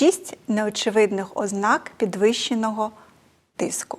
шість неочевидних ознак підвищеного тиску.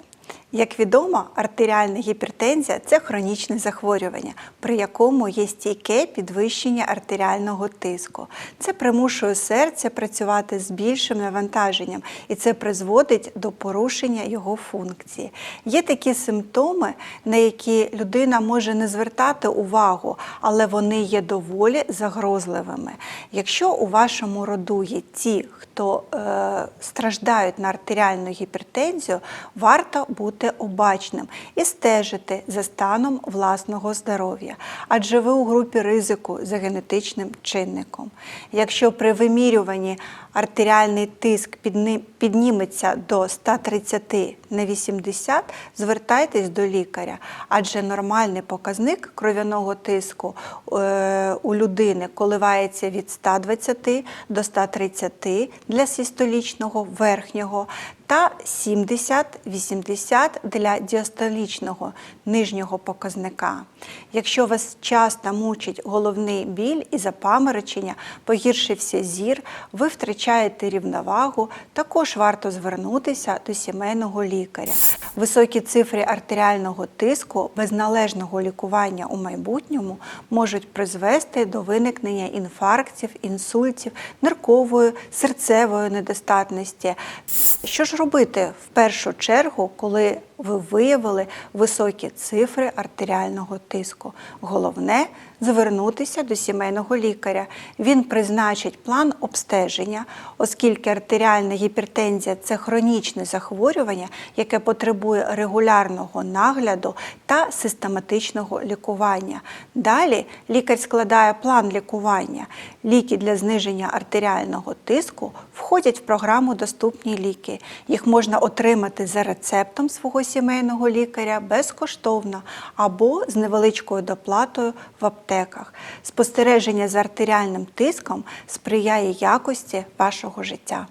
Як відомо, артеріальна гіпертензія це хронічне захворювання, при якому є стійке підвищення артеріального тиску. Це примушує серце працювати з більшим навантаженням, і це призводить до порушення його функції. Є такі симптоми, на які людина може не звертати увагу, але вони є доволі загрозливими. Якщо у вашому роду є ті, хто е, страждають на артеріальну гіпертензію, варто бути обачним і стежити за станом власного здоров'я, адже ви у групі ризику за генетичним чинником. Якщо при вимірюванні артеріальний тиск підніметься до 130 на 80, звертайтесь до лікаря, адже нормальний показник кров'яного тиску е, у людини коливається від 120 до 130 для систолічного верхнього та 70-80 для діастолічного нижнього показника. Якщо вас часто мучить головний біль і запаморочення, погіршився зір, ви втрачаєте рівновагу, також варто звернутися до сімейного лікаря. Високі цифри артеріального тиску без належного лікування у майбутньому можуть призвести до виникнення інфарктів, інсультів, ниркової, серцевої недостатності. Що ж робити в першу чергу, коли ви виявили високі цифри артеріального тиску? Головне звернутися до сімейного лікаря. Він призначить план обстеження, оскільки артеріальна гіпертензія це хронічне захворювання, яке потребує регулярного нагляду та систематичного лікування. Далі лікар складає план лікування. Ліки для зниження артеріального тиску входять в програму Доступні ліки. Їх можна отримати за рецептом свого сімейного лікаря безкоштовно або з невеличкою доплатою в аптеках. Спостереження за артеріальним тиском сприяє якості вашого життя.